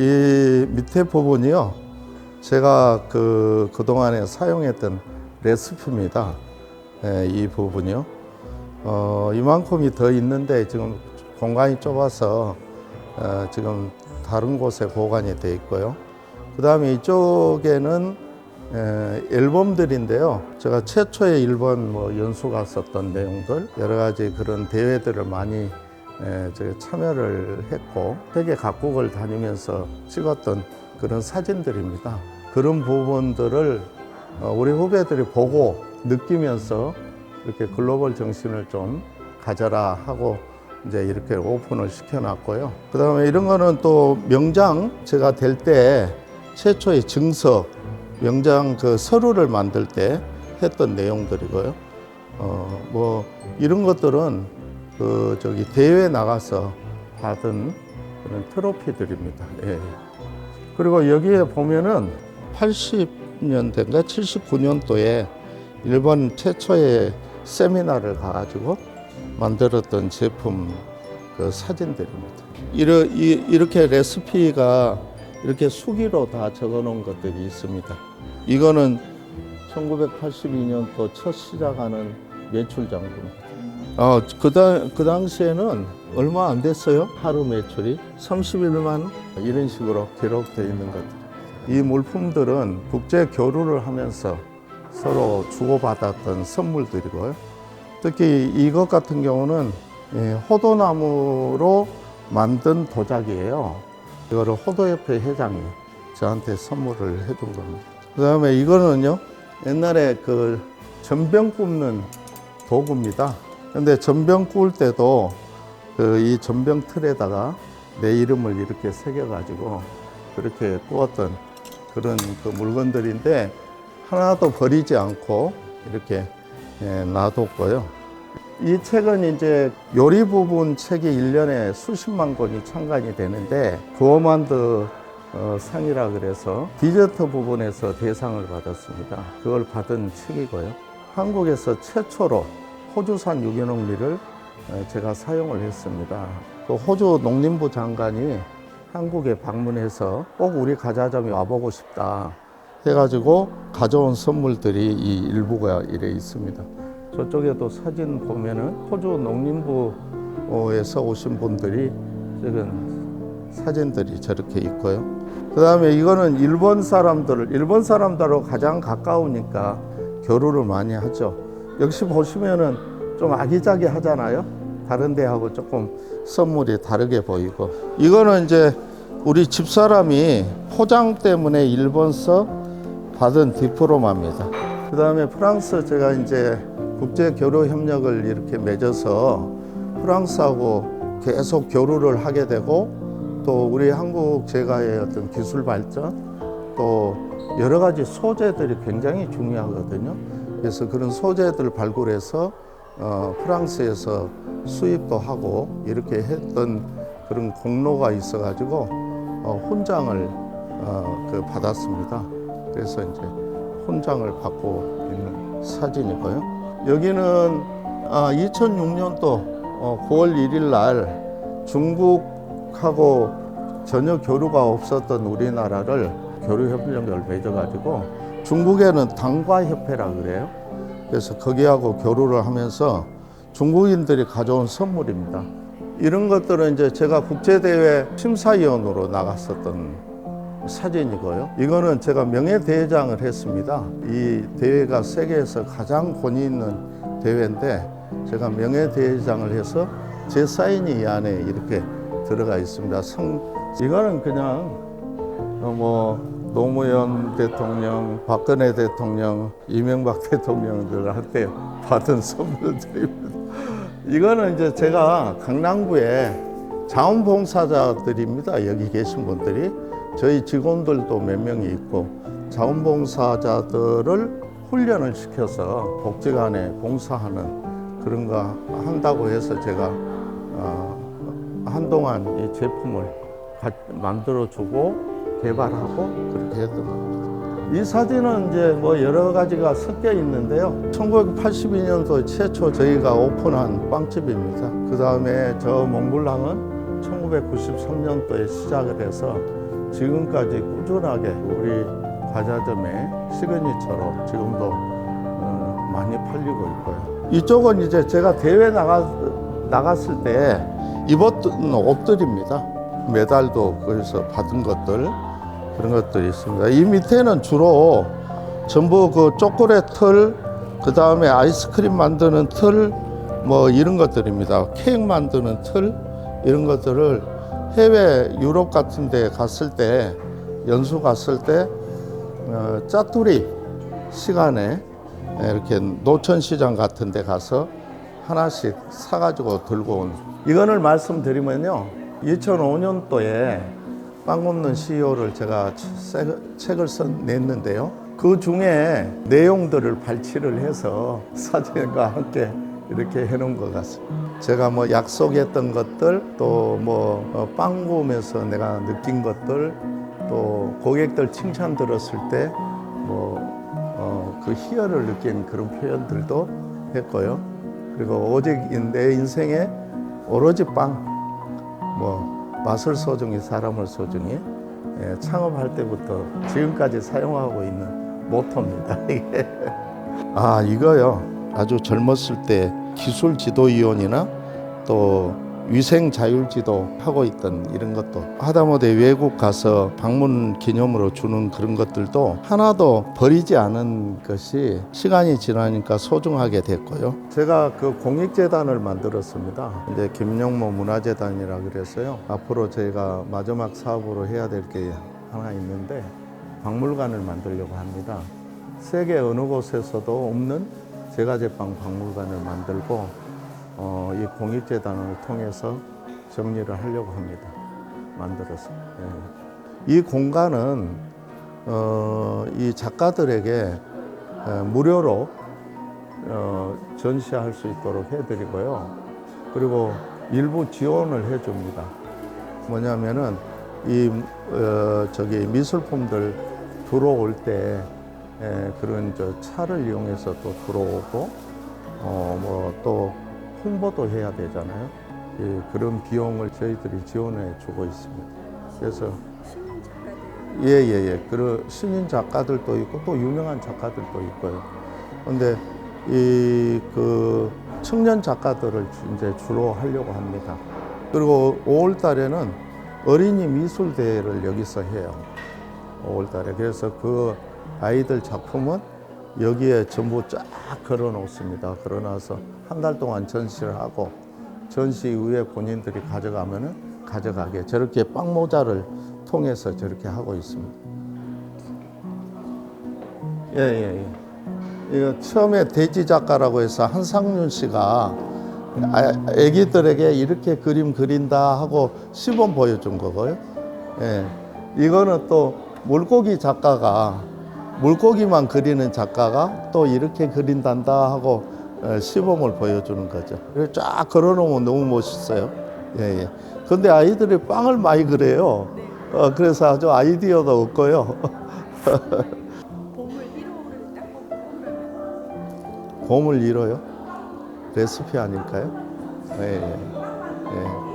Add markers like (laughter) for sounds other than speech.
이 밑에 부분이요. 제가 그 그동안에 사용했던 레시피입니다. 예, 이 부분이요. 어, 이만큼이 더 있는데 지금 공간이 좁아서 어, 지금 다른 곳에 보관이 돼 있고요. 그 다음에 이쪽에는 에, 앨범들인데요. 제가 최초의 일본 뭐 연수 갔었던 내용들, 여러 가지 그런 대회들을 많이 에, 제가 참여를 했고, 세계 각국을 다니면서 찍었던 그런 사진들입니다. 그런 부분들을 어, 우리 후배들이 보고 느끼면서 이렇게 글로벌 정신을 좀 가져라 하고 이제 이렇게 오픈을 시켜놨고요. 그 다음에 이런 거는 또 명장 제가 될 때 최초의 증서, 명장 그 서류를 만들 때 했던 내용들이고요. 어, 뭐 이런 것들은 그 저기 대회 나가서 받은 그런 트로피들입니다. 예. 그리고 여기에 보면은 80년대인가 79년도에 일본 최초의 세미나를 가가지고 만들었던 제품 그 사진들입니다. 이러, 이, 이렇게 레시피가 이렇게 수기로 다 적어 놓은 것들이 있습니다. 이거는 1982년도 첫 시작하는 매출 장부입니다. 어, 그, 당, 그 당시에는 얼마 안 됐어요. 하루 매출이 31만 이런 식으로 기록되어 있는 것들. 이 물품들은 국제 교류를 하면서 서로 주고받았던 선물들이고요. 특히 이것 같은 경우는 예, 호도나무로 만든 도자기예요. 이거를 호도협회 회장이 저한테 선물을 해준 겁니다. 그 다음에 이거는요, 옛날에 그 전병 굽는 도구입니다. 근데 전병 구울 때도 그 이 전병 틀에다가 내 이름을 이렇게 새겨가지고 그렇게 구웠던 그런 그 물건들인데 하나도 버리지 않고 이렇게 예, 놔뒀고요. 이 책은 이제 요리 부분 책이 일년에 수십만 권이 창간이 되는데 구어만드 어, 상이라 그래서 디저트 부분에서 대상을 받았습니다. 그걸 받은 책이고요. 한국에서 최초로 호주산 유기농미를 어, 제가 사용을 했습니다. 그 호주 농림부 장관이 한국에 방문해서 꼭 우리 가자점이 와보고 싶다 해가지고 가져온 선물들이 이 일부가 이래 있습니다. 저쪽에도 사진 보면은 호주 농림부에서 오신 분들이 찍은 사진들이 저렇게 있고요. 그 다음에 이거는 일본 사람들, 일본 사람들하고 가장 가까우니까 교류를 많이 하죠. 역시 보시면은 좀 아기자기 하잖아요. 다른 데하고 조금 선물이 다르게 보이고. 이거는 이제 우리 집사람이 포장 때문에 일본서 받은 디플로마입니다. 그 다음에 프랑스 제가 이제 국제 교류 협력을 이렇게 맺어서 프랑스하고 계속 교류를 하게 되고 또 우리 한국 제가의 어떤 기술 발전 또 여러 가지 소재들이 굉장히 중요하거든요. 그래서 그런 소재들을 발굴해서 어, 프랑스에서 수입도 하고 이렇게 했던 그런 공로가 있어가지고 어, 훈장을 어, 그 받았습니다. 그래서 이제 훈장을 받고 있는 사진이고요. 여기는 아, 2006년도 9월 1일 날 중국하고 전혀 교류가 없었던 우리나라를 교류 협력을 맺어가지고 중국에는 당과협회라 그래요. 그래서 거기하고 교류를 하면서 중국인들이 가져온 선물입니다. 이런 것들은 이제 제가 국제대회 심사위원으로 나갔었던 사진이고요. 이거는 제가 명예대회장을 했습니다. 이 대회가 세계에서 가장 권위 있는 대회인데 제가 명예대회장을 해서 제 사인이 이 안에 이렇게 들어가 있습니다. 성, 이거는 그냥 어, 뭐 노무현 대통령, 박근혜 대통령, 이명박 (laughs) 대통령들한테 받은 선물들입니다. 이거는 이제 제가 강남구에 자원봉사자들입니다. 여기 계신 분들이 저희 직원들도 몇 명이 있고 자원봉사자들을 훈련을 시켜서 복지관에 봉사하는 그런 거 한다고 해서 제가 어, 한동안 이 제품을 만들어 주고 개발하고 그렇게 했던 겁니다. 이 사진은 이제 뭐 여러 가지가 섞여 있는데요. 1982년도 최초 저희가 오픈한 빵집입니다. 그 다음에 저 몽블랑은 1993년도에 시작을 해서 지금까지 꾸준하게 우리 과자점의 시그니처로 지금도 어, 많이 팔리고 있고요. 이쪽은 이제 제가 대회 나가, 나갔을 때 입었던 옷들입니다. 메달도 거기서 받은 것들 그런 것들이 있습니다. 이 밑에는 주로 전부 그 초콜릿 틀, 그 다음에 아이스크림 만드는 틀, 뭐 이런 것들입니다. 케이크 만드는 틀, 이런 것들을 해외 유럽 같은 데 갔을 때, 연수 갔을 때, 어, 짜투리 시간에 이렇게 노천시장 같은 데 가서 하나씩 사가지고 들고 온. 이거를 말씀드리면요. 2005년도에 빵 굽는 CEO를 제가 책- 책을 써 냈는데요. 그 중에 내용들을 발췌를 해서 (laughs) 사진과 함께 이렇게 해놓은 것 같습니다. 제가 뭐 약속했던 것들, 또 뭐 빵 구우면서 내가 느낀 것들, 또 고객들 칭찬 들었을 때뭐그 희열을 느낀 그런 표현들도 했고요. 그리고 오직 내 인생에 오로지 빵, 뭐 맛을 소중히 사람을 소중히 예, 창업할 때부터 지금까지 사용하고 있는 모토입니다. (laughs) 아 이거요 아주 젊었을 때 기술 지도위원이나 또 위생 자율 지도 하고 있던 이런 것도 하다못해 외국 가서 방문 기념으로 주는 그런 것들도 하나도 버리지 않은 것이 시간이 지나니까 소중하게 됐고요. 제가 그 공익재단을 만들었습니다. 이제 김영모 문화재단이라 그래서요. 앞으로 저희가 마지막 사업으로 해야 될 게 하나 있는데 박물관을 만들려고 합니다. 세계 어느 곳에서도 없는 제과제빵 박물관을 만들고 어, 이 공익재단을 통해서 정리를 하려고 합니다. 만들어서. 예. 이 공간은 어, 이 작가들에게 에, 무료로 어, 전시할 수 있도록 해드리고요. 그리고 일부 지원을 해줍니다. 뭐냐면은 이 어, 저기 미술품들 들어올 때 에, 그런 저 차를 이용해서 또 들어오고 어뭐또 홍보도 해야 되잖아요. 예, 그런 비용을 저희들이 지원해 주고 있습니다. 그래서 신인 작가들 예예 예. 그런 신인 작가들도 있고 또 유명한 작가들도 있고요. 근데 이 그 청년 작가들을 주- 이제 주로 하려고 합니다. 그리고 5월 달에는 어린이 미술 대회를 여기서 해요. 5월 달에. 그래서 그 아이들 작품은 여기에 전부 쫙 걸어 놓습니다. 걸어 놔서 한 달 동안 전시를 하고 전시 이후에 본인들이 가져가면은 가져가게 저렇게 빵 모자를 통해서 저렇게 하고 있습니다. 예, 예, 예. 이거 처음에 돼지 작가라고 해서 한상윤 씨가 아, 애기들에게 이렇게 그림 그린다 하고 시범 보여준 거고요. 예. 이거는 또 물고기 작가가 물고기만 그리는 작가가 또 이렇게 그린단다 하고 어, 시범을 보여주는 거죠. 쫙 걸어놓으면 너무 멋있어요. 예, 예. 근데 아이들이 빵을 많이 그래요. 어, 그래서 아주 아이디어도 없고요. 보물 1호를 딱 뽑고 그러면 곰을 잃어요? 레시피 아닐까요? 예, 예. 예.